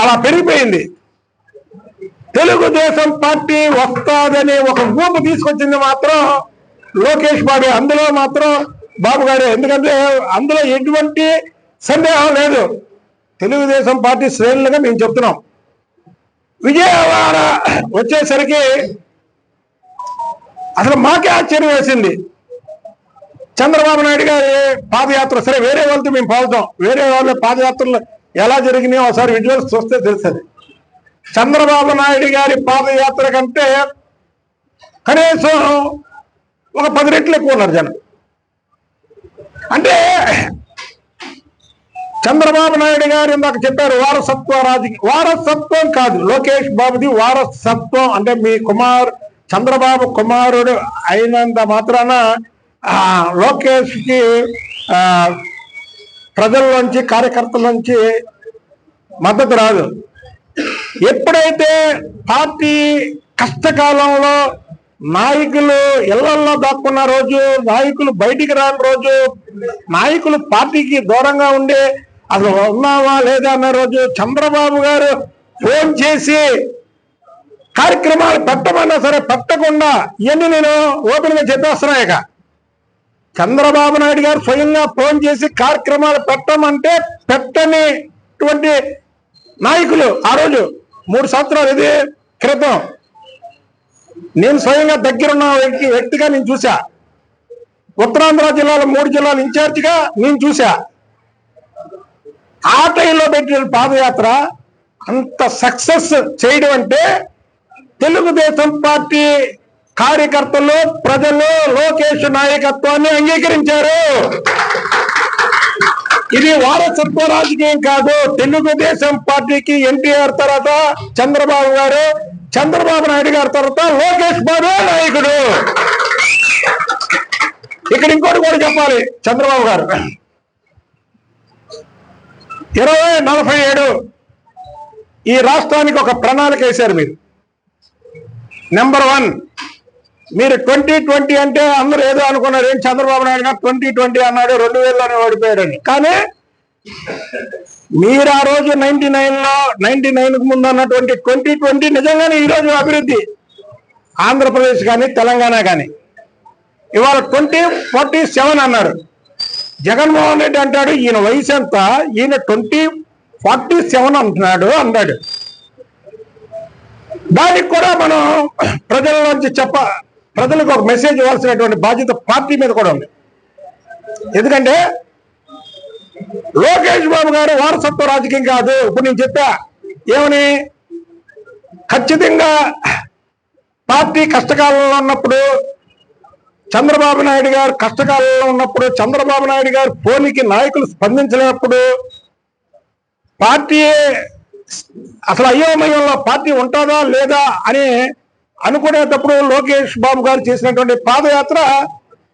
అలా పెరిగిపోయింది. తెలుగుదేశం పార్టీ వస్తాదని ఒక గుంపు తీసుకొచ్చింది మాత్రం లోకేష్ బాబు. అందులో మాత్రం బాబు గారే. ఎందుకంటే అందులో ఎటువంటి సందేహం లేదు. తెలుగుదేశం పార్టీ శ్రేణులుగా మేము చెప్తున్నాం. విజయవాడ వచ్చేసరికి అసలు మాకే ఆశ్చర్యం వేసింది. చంద్రబాబు నాయుడు గారి పాదయాత్ర సరే వేరే వాళ్ళతో మేము పోతాం. వేరే వాళ్ళ పాదయాత్రలు ఎలా జరిగినాయో ఒకసారి విజువల్స్ చూస్తే తెలుస్తుంది. చంద్రబాబు నాయుడు గారి పాదయాత్ర కంటే కనీసం ఒక పది రెట్లు ఎక్కువ ఉన్నారు జనం. అంటే చంద్రబాబు నాయుడు గారు ఇందాక చెప్పారు వారసత్వ రాజకీయ వారసత్వం కాదు. లోకేష్ బాబుది వారసత్వం. అంటే మీ కుమార్ చంద్రబాబు కుమారుడు అయినంత మాత్రాన లోకేష్కి లోకేష్కి ప్రజల్లోంచి కార్యకర్తల నుంచి మద్దతు రాదు. ఎప్పుడైతే పార్టీ కష్టకాలంలో నాయకులు ఇళ్ళలో దాక్కున్న రోజు నాయకులు బయటికి రాని రోజు నాయకులు పార్టీకి దూరంగా ఉండి అసలు ఉన్నావా లేదా? అన్న రోజు చంద్రబాబు గారు ఫోన్ చేసి కార్యక్రమాలు పెట్టమన్నా సరే పెట్టకుండా ఇవన్నీ నేను ఓపెన్గా చెప్పేస్తున్నా ఇక. చంద్రబాబు నాయుడు గారు స్వయంగా ఫోన్ చేసి కార్యక్రమాలు పెట్టమంటే పెట్టనిటువంటి నాయకులు ఆ రోజు మూడు సంవత్సరాలు ఇది క్రితం. నేను స్వయంగా దగ్గరున్న వ్యక్తి వ్యక్తిగా నేను చూసా ఉత్తరాంధ్ర జిల్లాలో మూడు జిల్లాల ఇన్ఛార్జిగా నేను చూసా ఆ టైంలో పెట్టిన పాదయాత్ర అంత సక్సెస్ చేయడం అంటే తెలుగుదేశం పార్టీ కార్యకర్తలు ప్రజలు లోకేష్ నాయకత్వాన్ని అంగీకరించారు. ఇది వారసత్వ రాజకీయం కాదు. తెలుగుదేశం పార్టీకి ఎన్టీఆర్ తర్వాత చంద్రబాబు గారు చంద్రబాబు నాయుడు గారి తర్వాత లోకేష్ బాబు నాయకుడు. ఇక్కడ ఇంకోటి కూడా చెప్పాలి చంద్రబాబు గారు. ఇరవై నలభై ఏడు ఈ రాష్ట్రానికి ఒక ప్రణాళిక వేశారు మీరు. నెంబర్ వన్ మీరు ట్వంటీ ట్వంటీ అంటే అందరూ ఏదో అనుకున్నారు. ఏం చంద్రబాబు నాయుడు గారు ట్వంటీ ట్వంటీ అన్నాడు రెండు వేలలోనే ఓడిపోయాడని. కానీ మీరు ఆ రోజు నైన్టీ నైన్లో నైన్టీ నైన్కు ముందు అన్నటువంటి ట్వంటీ ట్వంటీ నిజంగానే ఈ రోజు అభివృద్ధి. ఆంధ్రప్రదేశ్ కానీ తెలంగాణ కానీ. ఇవాళ ట్వంటీ ఫార్టీ సెవెన్ అన్నారు జగన్మోహన్ రెడ్డి అంటాడు ఈయన వయసు ఎంత? ఈయన ట్వంటీ ఫార్టీ సెవెన్ అంటున్నాడు అన్నాడు దానికి కూడా మనం ప్రజల నుంచి చెప్ప ప్రజలకు ఒక మెసేజ్ ఇవ్వాల్సినటువంటి బాధ్యత పార్టీ మీద కూడా ఉంది. ఎందుకంటే లోకేష్ బాబు గారు వారసత్వ రాజకీయం కాదు. ఇప్పుడు నేను చెప్పా ఏమని? ఖచ్చితంగా పార్టీ కష్టకాలంలో ఉన్నప్పుడు చంద్రబాబు నాయుడు గారు కష్టకాలంలో ఉన్నప్పుడు చంద్రబాబు నాయుడు గారు పోలికి నాయకులు స్పందించలేనప్పుడు పార్టీ అసలు అయోమయంలో పార్టీ ఉంటుందా లేదా అని అనుకునేటప్పుడు లోకేష్ బాబు గారు చేసినటువంటి పాదయాత్ర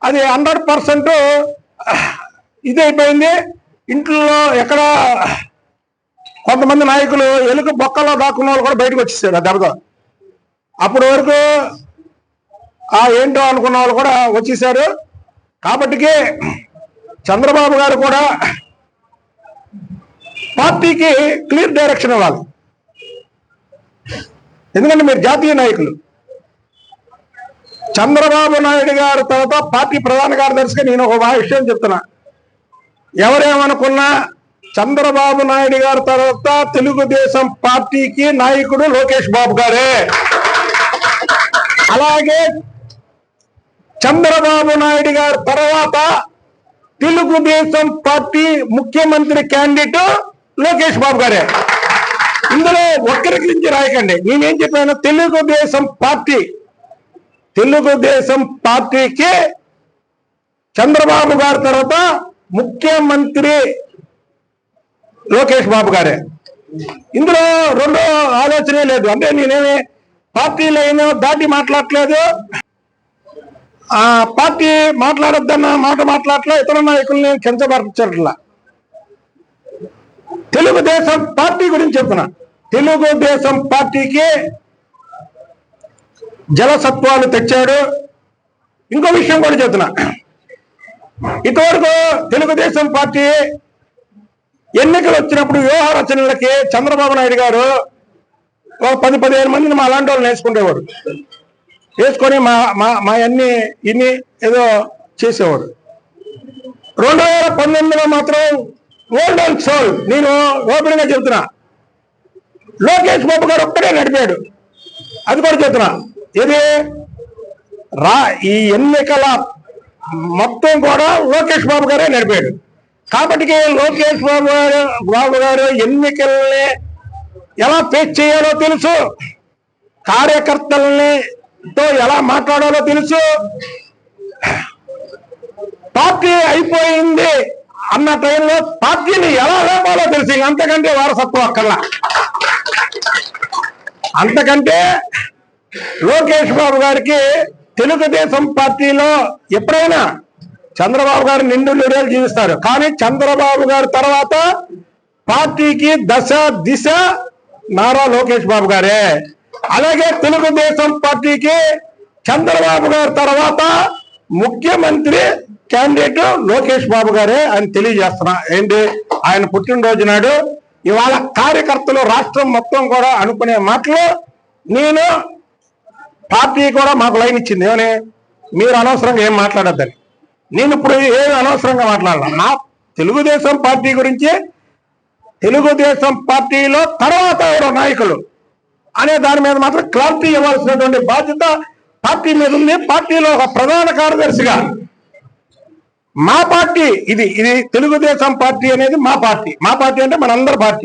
అది హండ్రెడ్ పర్సెంట్ ఇది అయిపోయింది. ఇంట్లో ఎక్కడ కొంతమంది నాయకులు ఎలుక బొక్కలో దాక్కున్న వాళ్ళు కూడా బయటకు వచ్చేసారు ఆ దెబ్బతో. అప్పటి వరకు ఆ ఏంటో అనుకున్న వాళ్ళు కూడా వచ్చేసారు. కాబట్టికి చంద్రబాబు గారు కూడా పార్టీకి క్లియర్ డైరెక్షన్ ఇవ్వాలి. ఎందుకంటే మీరు జాతీయ నాయకులు. చంద్రబాబు నాయుడు గారి తర్వాత పార్టీ ప్రధాన కార్యదర్శిగా నేను ఒక విషయం చెప్తున్నా. ఎవరేమనుకున్నా చంద్రబాబు నాయుడు గారి తర్వాత తెలుగుదేశం పార్టీకి నాయకుడు లోకేష్ బాబు గారే. అలాగే చంద్రబాబు నాయుడు గారి తర్వాత తెలుగుదేశం పార్టీ ముఖ్యమంత్రి క్యాండిడేట్ లోకేష్ బాబు గారే. ఇందులో ఒక్కరి నుంచి రాయకండి. నేనేం చెప్పాను తెలుగుదేశం పార్టీ తెలుగుదేశం పార్టీకి చంద్రబాబు గారి తర్వాత ముఖ్యమంత్రి లోకేష్ బాబు గారే. ఇందులో రెండో ఆలోచనే లేదు. అంటే నేనేమి పార్టీలో ఏమో దాటి మాట్లాడట్లేదు. ఆ పార్టీ మాట్లాడొద్దన్న మాట మాట్లాడట్లా ఇతర నాయకుల్ని కించపరచట్లా. తెలుగుదేశం పార్టీ గురించి చెప్తున్నా తెలుగుదేశం పార్టీకి జలసత్వాలు తెచ్చాడు. ఇంకో విషయం కూడా చెప్తున్నా. ఇంతవరకు తెలుగుదేశం పార్టీ ఎన్నికలు వచ్చినప్పుడు వ్యూహ రచనలకి చంద్రబాబు నాయుడు గారు ఒక పది పదిహేను మందిని మా అలాంటి వాళ్ళు నేర్చుకునేవారు వేసుకొని మా మా మా అన్ని ఇన్ని ఏదో చేసేవాడు రెండు వేల పంతొమ్మిదిలో మాత్రం ఓల్డ్ అండ్ సోల్. నేను ఓపెన్గా చెబుతున్నా లోకేష్ బాబు గారు ఒక్కడే నడిపాడు. అది కూడా చెబుతున్నా ఇది రా ఈ ఎన్నికల మొత్తం కూడా లోకేష్ బాబు గారే నడిపాడు. కాబట్టి లోకేష్ బాబు గారు బాబు గారు ఎన్నికల్ని ఎలా ఫేస్ చేయాలో తెలుసు. కార్యకర్తల్ని తో ఎలా మాట్లాడాలో తెలుసు. పార్టీ అయిపోయింది అన్న టైంలో పార్టీని ఎలా లేపాలో తెలుసు. అంతకంటే వారసత్వం అక్కర్లా. అంతకంటే లోకేష్ బాబు గారికి తెలుగుదేశం పార్టీలో ఎప్పుడైనా చంద్రబాబు గారు నిండు నిడేలు జీవిస్తారు. కానీ చంద్రబాబు గారి తర్వాత పార్టీకి దశ దిశ నారా లోకేష్ బాబు గారే. అలాగే తెలుగుదేశం పార్టీకి చంద్రబాబు గారి తర్వాత ముఖ్యమంత్రి క్యాండిడేట్ లోకేష్ బాబు గారే అని తెలియజేస్తున్నా. ఏంటి? ఆయన పుట్టినరోజు నాడు ఇవాళ కార్యకర్తలు రాష్ట్రం మొత్తం కూడా అనుకునే మాటలు నేను పార్టీ కూడా మాకు లైన్ ఇచ్చింది. ఏమని? మీరు అనవసరంగా ఏం మాట్లాడద్దని. నేను ఇప్పుడు ఏం అనవసరంగా మాట్లాడాల నా తెలుగుదేశం పార్టీ గురించి తెలుగుదేశం పార్టీలో తర్వాత ఎవరో నాయకులు అనే దాని మీద మాత్రం క్లారిటీ ఇవ్వాల్సినటువంటి బాధ్యత పార్టీ మీద ఉంది. పార్టీలో ఒక ప్రధాన కార్యదర్శిగా మా పార్టీ ఇది ఇది తెలుగుదేశం పార్టీ అనేది మా పార్టీ. మా పార్టీ అంటే మనందరి పార్టీ.